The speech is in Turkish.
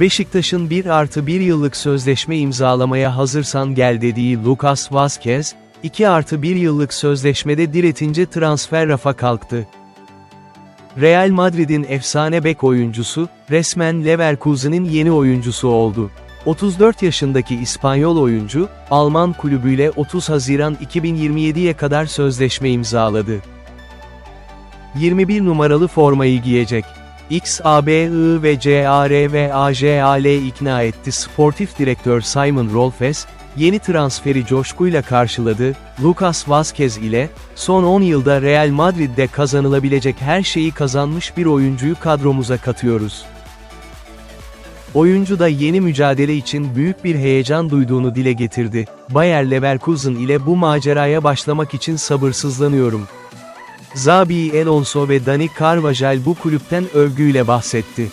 Beşiktaş'ın 1 artı 1 yıllık sözleşme imzalamaya hazırsan gel dediği Lucas Vazquez, 2 artı 1 yıllık sözleşmede diretince transfer rafa kalktı. Real Madrid'in efsane bek oyuncusu, resmen Leverkusen'in yeni oyuncusu oldu. 34 yaşındaki İspanyol oyuncu, Alman kulübüyle 30 Haziran 2027'ye kadar sözleşme imzaladı. 21 numaralı formayı giyecek. XABI ve CAR ve AJAL ikna etti sportif direktör Simon Rolfes, yeni transferi coşkuyla karşıladı, Lucas Vazquez ile, son 10 yılda Real Madrid'de kazanılabilecek her şeyi kazanmış bir oyuncuyu kadromuza katıyoruz. Oyuncu da yeni mücadele için büyük bir heyecan duyduğunu dile getirdi. Bayer Leverkusen ile bu maceraya başlamak için sabırsızlanıyorum. Zabi Alonso ve Dani Carvajal bu kulüpten övgüyle bahsetti.